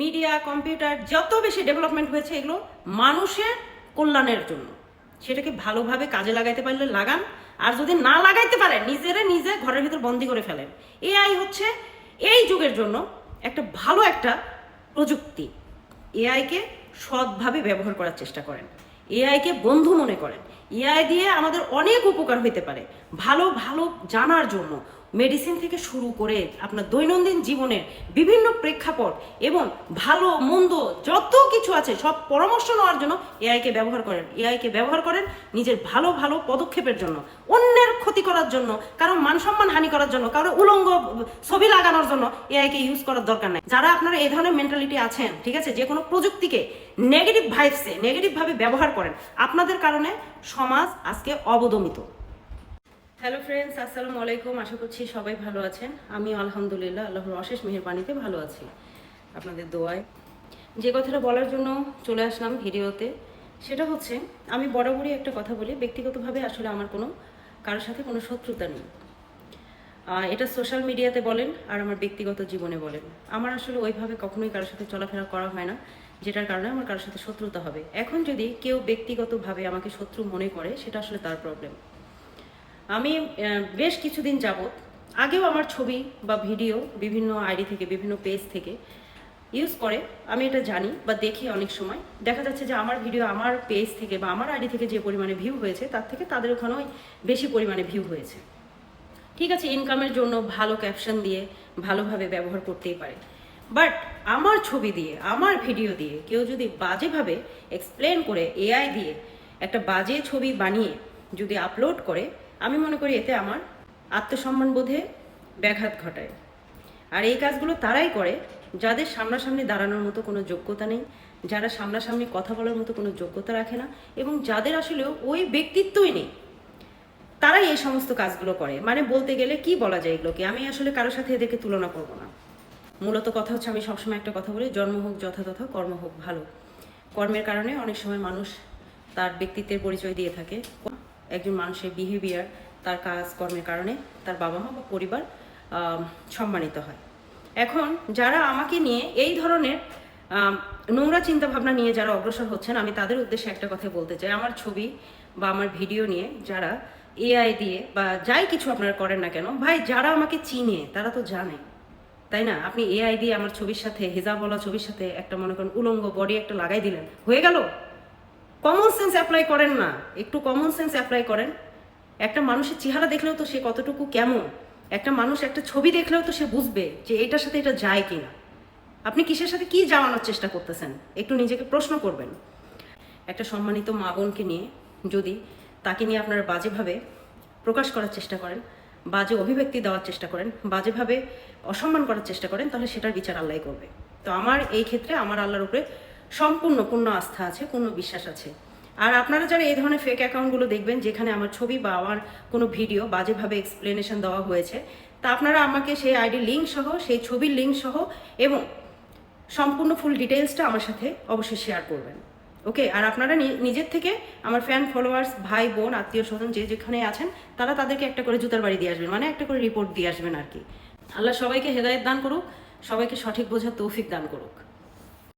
Media, computer, যত বেশি development হয়েছে এগুলো মানুষের কল্যাণের জন্য। সেটাকে ভালোভাবে কাজে লাগাইতে পারলে লাগান, আর যদি না লাগাইতে পারেন, নিজেরে নিজে ঘরের ভিতর বন্দি করে ফেলেন। এআই হচ্ছে এই যুগের জন্য একটা ভালো একটা প্রযুক্তি। এআইকে সৎভাবে ব্যবহার করার চেষ্টা করেন। এআইকে বন্ধু মনে করেন। এআই দিয়ে আমাদের অনেক উপকার হইতে পারে। ভালো ভালো জানার জন্য মেডিসিন থেকে শুরু করে আপনার দৈনন্দিন জীবনের বিভিন্ন প্রেক্ষাপট এবং ভালো, মন্দ যত কিছু আছে, সব পরামর্শ নেওয়ার জন্য এআইকে ব্যবহার করেন। এআইকে ব্যবহার করেন নিজের ভালো ভালো পদক্ষেপের জন্য। অন্যের ক্ষতি করার জন্য, কারও মান সম্মান হানি করার জন্য, কারও উলঙ্গ ছবি লাগানোর জন্য এআইকে ইউজ করার দরকার নাই। যারা আপনারা এই ধরনের মেন্টালিটি আছেন, ঠিক আছে, যে কোনো প্রযুক্তিকে নেগেটিভ ভাইবসে নেগেটিভ ভাবে ব্যবহার করেন, আপনাদের কারণে সমাজ আজকে অবদমিত। হ্যালো ফ্রেন্ডস আসসালামু আলাইকুম। আশা করছি সবাই ভালো আছেন। আমি আলহামদুলিল্লাহ আল্লাহর অশেষ মেহেরবানিতে ভালো আছি আপনাদের দোয়ায়। যে কথাটা বলার জন্য চলে আসলাম ভিডিওতে, সেটা হচ্ছে, আমি বরাবরই একটা কথা বলি, ব্যক্তিগতভাবে আসলে আমার কোনো, কারোর সাথে কোনো শত্রুতা নেই। এটা সোশ্যাল মিডিয়াতে বলেন আর আমার ব্যক্তিগত জীবনে বলেন। আমার আসলে ওইভাবে কখনোই কারোর সাথে চলাফেরা করা হয় না, যেটার কারণে আমার কারোর সাথে শত্রুতা হবে। এখন যদি কেউ ব্যক্তিগতভাবে আমাকে শত্রু মনে করে, সেটা আসলে তার প্রবলেম আমি বেশ কিছুদিন যাবত আগেও আমার ছবি বা ভিডিও বিভিন্ন আইডি থেকে, বিভিন্ন পেজ থেকে ইউজ করে, আমি এটা জানি বা দেখি অনেক সময়। দেখা যাচ্ছে যে আমার ভিডিও আমার পেজ থেকে বা আমার আইডি থেকে যে পরিমাণে ভিউ হয়েছে, তার থেকে তাদের ওখানেও বেশি পরিমাণে ভিউ হয়েছে। ঠিক আছে ইনকামের জন্য ভালো ক্যাপশন দিয়ে ভালোভাবে ব্যবহার করতেই পারে। বাট আমার ছবি দিয়ে, আমার ভিডিও দিয়ে কেউ যদি বাজেভাবে এক্সপ্লেন করে এআই দিয়ে একটা বাজে ছবি বানিয়ে যদি আপলোড করে আমি মনে করি এতে আমার আত্মসম্মান বোধে ব্যাঘাত ঘটায়। আর এই কাজগুলো তারাই করে যাদের সামনাসামনি দাঁড়ানোর মতো কোনো যোগ্যতা নেই, যারা সামনাসামনি কথা বলার মতো কোনো যোগ্যতা রাখে না এবং যাদের আসলে ওই ব্যক্তিত্বই নেই, তারাই এই সমস্ত কাজগুলো করে। মানে বলতে গেলে কি বলা যায় এগুলোকে? আমি আসলে কারোর সাথে এদেরকে তুলনা করব না। মূলত কথা হচ্ছে আমি সবসময় একটা কথা বলি, জন্ম হোক যথাযথ, কর্ম হোক ভালো। কর্মের কারণে অনেক সময় মানুষ তার ব্যক্তিত্বের পরিচয় দিয়ে থাকে। একজন মানুষের বিহেভিয়ার তার কাজকর্মের কারণে তার বাবা মা বা পরিবার সম্মানিত হয়। এখন যারা আমাকে নিয়ে এই ধরনের নোংরা চিন্তা ভাবনা নিয়ে যারা অগ্রসর হচ্ছেন, আমি তাদের উদ্দেশ্যে একটা কথা বলতে চাই। আমার ছবি বা আমার ভিডিও নিয়ে যারা এআই দিয়ে বা যাই কিছু আপনারা করেন না কেন, ভাই যারা আমাকে চিনে, তারা তো জানে, তাই না? আপনি এআই দিয়ে আমার ছবির সাথে হেজাবলা ছবির সাথে একটা মনে করেন উলঙ্গ বডি একটা লাগাই দিলেন, হয়ে গেল? কমন সেন্স অ্যাপ্লাই করেন না। একটু কমন সেন্স অ্যাপ্লাই করেন। একটা মানুষের চেহারা দেখলেও তো সে কতটুকু কেমন। একটা মানুষ একটা ছবি দেখলেও তো সে বুঝবে যে এটার সাথে এটা যায় কিনা। আপনি কিসের সাথে কি জানানোর চেষ্টা করতেছেন? একটু নিজেকে প্রশ্ন করবেন। একটা সম্মানিত মা বোনকে নিয়ে যদি তাকে নিয়ে আপনারা বাজেভাবে প্রকাশ করার চেষ্টা করেন, বাজে অভিব্যক্তি দেওয়ার চেষ্টা করেন, বাজেভাবে অসম্মান করার চেষ্টা করেন, তাহলে সেটার বিচার আল্লাহ করবে। তো আমার এই ক্ষেত্রে আমার আল্লাহর উপরে সম্পূর্ণ পূর্ণ আস্থা আছে, পূর্ণ বিশ্বাস আছে। আর আপনারা যারা এই ধরনের ফেক অ্যাকাউন্টগুলো দেখবেন, যেখানে আমার ছবি বা আমার কোনো ভিডিও বাজেভাবে এক্সপ্লেনেশন দেওয়া হয়েছে, তা আপনারা আমাকে সেই আইডি লিঙ্ক সহ, সেই ছবির লিঙ্ক সহ এবং সম্পূর্ণ ফুল ডিটেলসটা আমার সাথে অবশ্যই শেয়ার করবেন। ওকে আর আপনারা নিজের থেকে আমার ফ্যান ফলোয়ার্স ভাই, বোন, আত্মীয় স্বজন যে যেখানে আছেন, তারা তাদেরকে একটা করে জুতার বাড়ি দিয়ে আসবেন মানে একটা করে রিপোর্ট দিয়ে আসবেন আর কি। আল্লাহ সবাইকে হেদায়েত দান করুক, সবাইকে সঠিক বোঝার তৌফিক দান করুক।